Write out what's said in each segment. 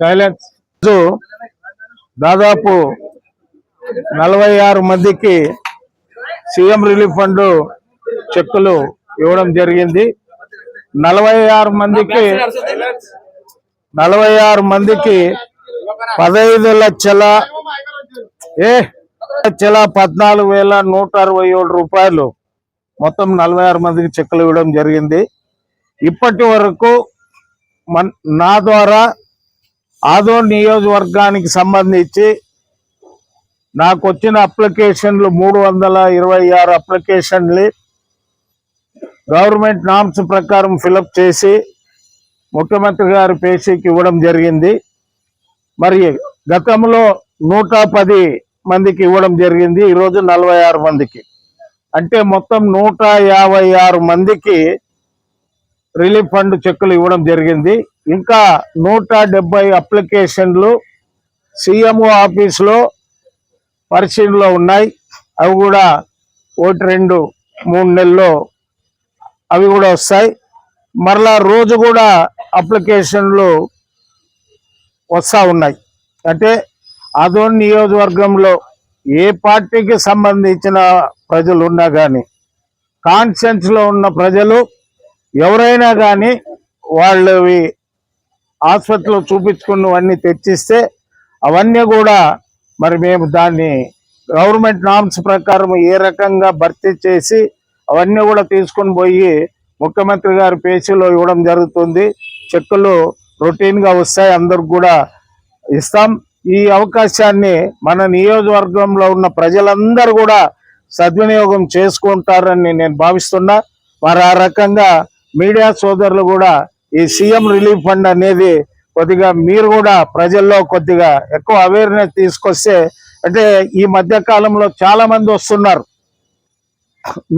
Silence దాదాపు నలభై ఆరు మందికి సీఎం రిలీఫ్ ఫండ్ చెక్కులు ఇవ్వడం జరిగింది. నలభై ఆరు మందికి నలభై ఆరు మందికి పదహైదు లక్షల ఏ లక్షల పద్నాలుగు వేల నూట అరవై ఏడు రూపాయలు. మొత్తం నలభై ఆరు మందికి చెక్కులు ఇవ్వడం జరిగింది. ఇప్పటి వరకు మన్- నా ద్వారా ఆదో నియోజకవర్గానికి సంబంధించి నాకు వచ్చిన అప్లికేషన్లు మూడు వందల ఇరవై ఆరు అప్లికేషన్లు గవర్నమెంట్ నామ్స్ ప్రకారం ఫిలప్ చేసి ముఖ్యమంత్రి గారి పేషీకి ఇవ్వడం జరిగింది. మరి గతంలో నూట పది మందికి ఇవ్వడం జరిగింది. ఈరోజు నలభై ఆరు మందికి. అంటే మొత్తం నూట యాభై ఆరు మందికి రిలీఫ్ ఫండ్ చెక్కులు ఇవ్వడం జరిగింది. ఇంకా నూట డెబ్బై అప్లికేషన్లు సీఎంఓ ఆఫీసులో పరిశీలనలో ఉన్నాయి. అవి కూడా ఒకటి రెండు మూడు నెలల్లో అవి కూడా వస్తాయి. మరలా రోజు కూడా అప్లికేషన్లు వస్తూ ఉన్నాయి. అంటే అదోన్ నియోజకవర్గంలో ఏ పార్టీకి సంబంధించిన ప్రజలు ఉన్నా కానీ కాన్షియన్స్లో ఉన్న ప్రజలు ఎవరైనా కానీ వాళ్ళవి హాస్పిటల్లో చూపించుకున్నవన్నీ తెచ్చిస్తే అవన్నీ కూడా మరి మేము దాన్ని గవర్నమెంట్ నామ్స్ ప్రకారం ఏ రకంగా భర్తీ చేసి అవన్నీ కూడా తీసుకొని పోయి ముఖ్యమంత్రి గారి పేషీలో ఇవ్వడం జరుగుతుంది. చెక్కులు రొటీన్గా వస్తాయి. అందరికి కూడా ఇస్తాం. ఈ అవకాశాన్ని మన నియోజకవర్గంలో ఉన్న ప్రజలందరూ కూడా సద్వినియోగం చేసుకుంటారని నేను భావిస్తున్నా. మరి ఆ రకంగా మీడియా సోదరులు కూడా ఈ సీఎం రిలీఫ్ ఫండ్ అనేది కొద్దిగా మీరు కూడా ప్రజల్లో కొద్దిగా ఎక్కువ అవేర్నెస్ తీసుకొస్తే అంటే ఈ మధ్య కాలంలో చాలా మంది వస్తున్నారు.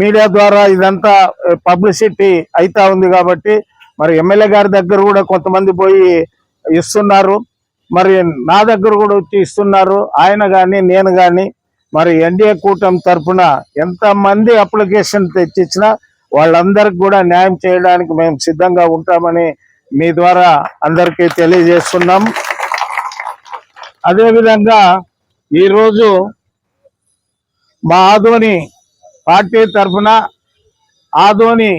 మీడియా ద్వారా ఇదంతా పబ్లిసిటీ అవుతా ఉంది కాబట్టి మరి ఎమ్మెల్యే గారి దగ్గర కూడా కొంతమంది పోయి ఇస్తున్నారు. మరి నా దగ్గర కూడా వచ్చి ఇస్తున్నారు ఆయన కానీ నేను కానీ మరి ఎన్డీఏ కూటమి తరఫున ఎంతమంది అప్లికేషన్ తెచ్చిచ్చినా వాళ్ళందరికి కూడా న్యాయం చేయడానికి మేము సిద్ధంగా ఉంటామని మీ ద్వారా అందరికీ తెలియజేస్తున్నాం. అదేవిధంగా ఈరోజు మా ఆధోని పార్టీ తరఫున ఆధోని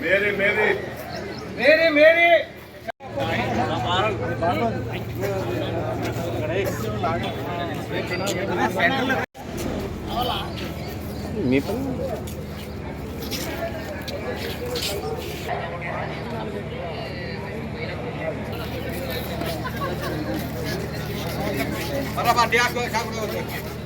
మేరీ మేరీ. రిలాక్స్